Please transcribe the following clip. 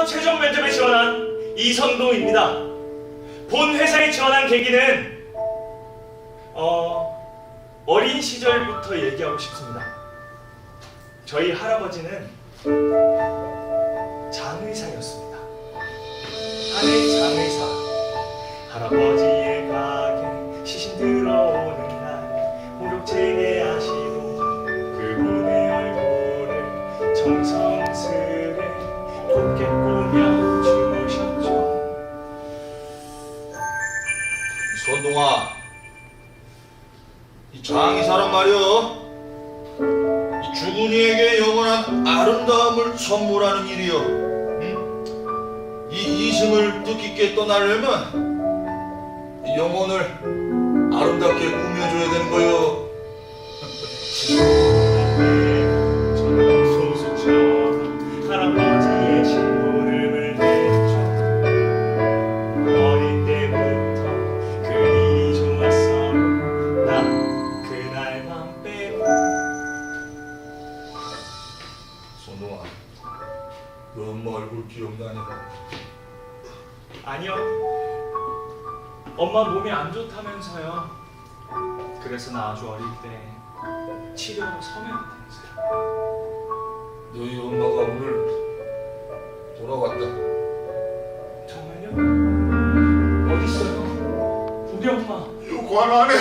회사에서 최종 면접에 지원한 이선동입니다. 본 회사에 지원한 계기는 어, 어린 시절부터 얘기하고 싶습니다. 저희 할아버지는 손동아, 이 장의사란 말이여, 이 죽은 이에게 영원한 아름다움을 선물하는 일이여. 응? 이 이승을 뜻깊게 떠나려면 이 영혼을 아름답게 꾸며줘야 되는 거요. 엄마 얼굴 기억나냐? 아니요 엄마 몸이 안 좋다면서요 그래서 나 아주 어릴 때 치료로 서명했다면서요 너희 엄마가 오늘 돌아왔다. 정말요? 어딨어요? 우리 엄마 요관 안에.